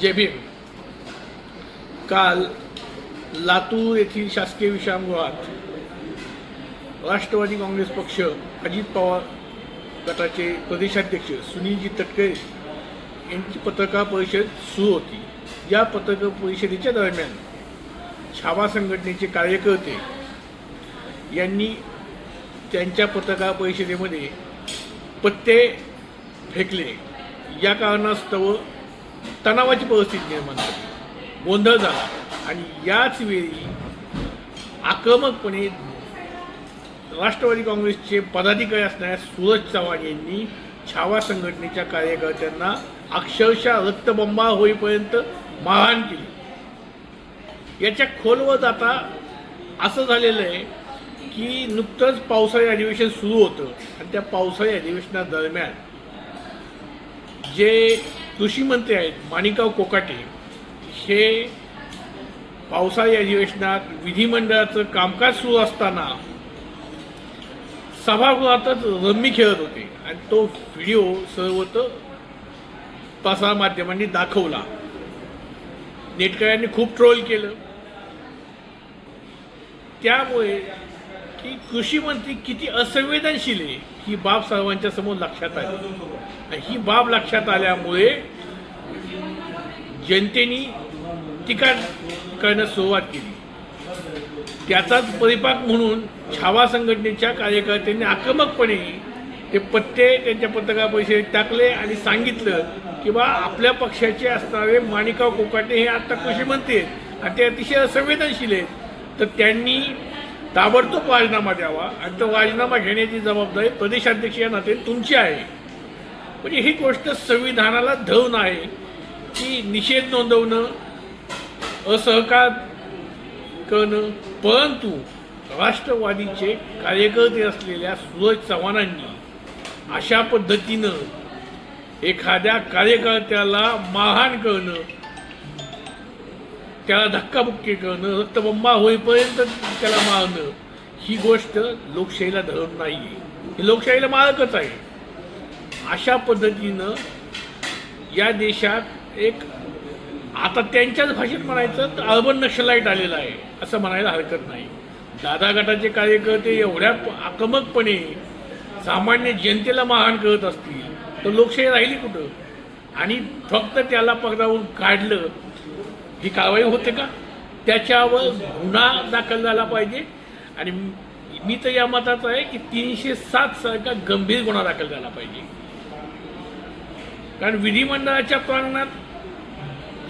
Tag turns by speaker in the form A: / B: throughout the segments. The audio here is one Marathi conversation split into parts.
A: जय भीम. काल लातूर येथील शासकीय विश्रामगृहात राष्ट्रवादी काँग्रेस पक्ष अजित पवार गटाचे प्रदेशाध्यक्ष सुनीलजी तटकरे यांची पत्रकार परिषद सुरू होती. या पत्रकार परिषदेच्या दरम्यान छावा संघटनेचे कार्यकर्ते यांनी त्यांच्या पत्रकार परिषदेमध्ये पत्ते फेकले. या कारणास्तव तणावाची परिस्थिती निर्माण झाली गोंधळ झाला. आणि याच वेळी आक्रमकपणे राष्ट्रवादी काँग्रेसचे पदाधिकारी असणाऱ्या सूरज चव्हाण यांनी छावा संघटनेच्या कार्यकर्त्यांना अक्षरशः रक्तबंबा होईपर्यंत मारहाण केली. याच्या खोलवर जाता असं झालेलं आहे की नुकतंच पावसाळी अधिवेशन सुरू होतं. आणि त्या पावसाळी अधिवेशनादरम्यान जे कृषी मंत्री आहेत माणिकराव कोकाटे हे पावसाळी अधिवेशनात विधिमंडळाचं कामकाज सुरू असताना सभागृहातच रम्मी खेळत होते. आणि तो व्हिडिओ सर्वत्र प्रसारमाध्यमांनी दाखवला. नेटकऱ्यांनी खूप ट्रोल केलं. त्यामुळे की कृषी मंत्री किती असंवेदनशील आहे ही बाब सर्वांच्या समोर लक्षात आली. ही बाब लक्षात आल्यामुळे जनतेने टीका करण्यास सुरुवात केली. त्याचाच परिपाक म्हणून छावा संघटनेच्या कार्यकर्त्यांनी आक्रमकपणे ते पत्ते त्यांच्या पत्रकार परिषदेत टाकले आणि सांगितलं की बा आपल्या पक्षाचे असणारे माणिकाव कोकाटे हे आता कृषी मंत्री आहेत आणि ते अतिशय संवेदनशील आहेत. तर त्यांनी ताबडतोब राजीनामा द्यावा आणि तो राजीनामा घेण्याची जबाबदारी प्रदेशाध्यक्ष या नात्याने तुमची आहे. म्हणजे ही गोष्ट संविधानाला धरून आहे. की निषेध नोंदवणं असहकार करणं परंतु राष्ट्रवादीचे कार्यकर्ते असलेल्या सूरज चव्हाणांनी अशा पद्धतीनं एखाद्या कार्यकर्त्याला मारहाण करणं त्याला धक्काबुक्की करणं रक्तबंबा होईपर्यंत त्याला मारणं ही गोष्ट लोकशाहीला धरून नाही आहे हे लोकशाहीला मारकच आहे. अशा पद्धतीनं या देशात एक आता त्यांच्याच भाषेत म्हणायचं तर अर्बन नक्षलाईट आलेला आहे असं म्हणायला हरकत नाही. दादा गटाचे कार्यकर्ते एवढ्या आक्रमकपणे सामान्य जनतेला मारहाण करत असतील तर लोकशाही राहिली कुठं? आणि फक्त त्याला पगडावून काढलं ही कारवाई होते का? त्याच्यावर गुन्हा दाखल झाला पाहिजे. आणि मी तर या मताचा आहे की तीनशे सात सारखा गंभीर गुन्हा दाखल झाला पाहिजे. कारण विधिमंडळाच्या प्रांगणात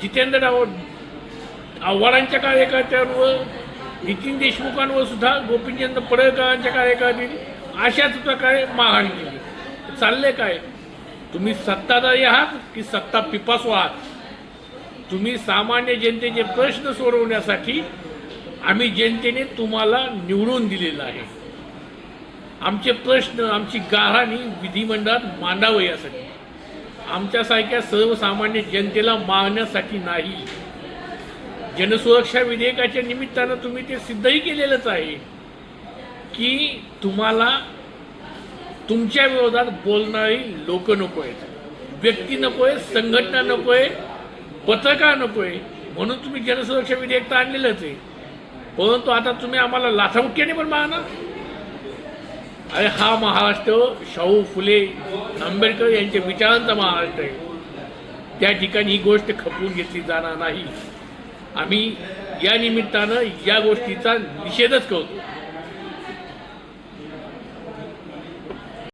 A: जितेंद्र आव्हाड आव्हाडांच्या कार्यकर्त्यांवर नितीन देशमुखांवर सुद्धा गोपीचंद पडळकरांच्या कार्यकर्त्यांनी अशाच प्रकारे मारहाण केली चालले काय? तुम्ही सत्ताधारी आहात की सत्ता पिपासू आहात? तुम्ही सामान्य जनतेचे प्रश्न सोडवण्यासाठी आम्ही जनतेने तुम्हाला निवडून दिलेलं आहे. आमचे प्रश्न आमची गाराणी विधिमंडळात मांडावं यासाठी. आमच्यासारख्या सर्वसामान्य जनतेला मारण्यासाठी नाही. जनसुरक्षा विधेयकाच्या निमित्तानं तुम्ही ते सिद्धही केलेलंच आहे की तुम्हाला तुमच्या विरोधात बोलणारी लोक नको आहेत. व्यक्ती नको आहे संघटना नको आहे पत्रकार नको आहे म्हणून तुम्ही जनसुरक्षा विधेयक तर आणलेलंच आहे. परंतु आता तुम्ही आम्हाला लाथामुख्याने पण मागणार अरे हा महाराष्ट्र शाहू फुले आंबेडकर यांच्या विचारांचा महाराष्ट्र आहे. त्या ठिकाणी ही गोष्ट खपवून घेतली जाणार नाही. आम्ही या निमित्तानं या गोष्टीचा निषेधच करतो.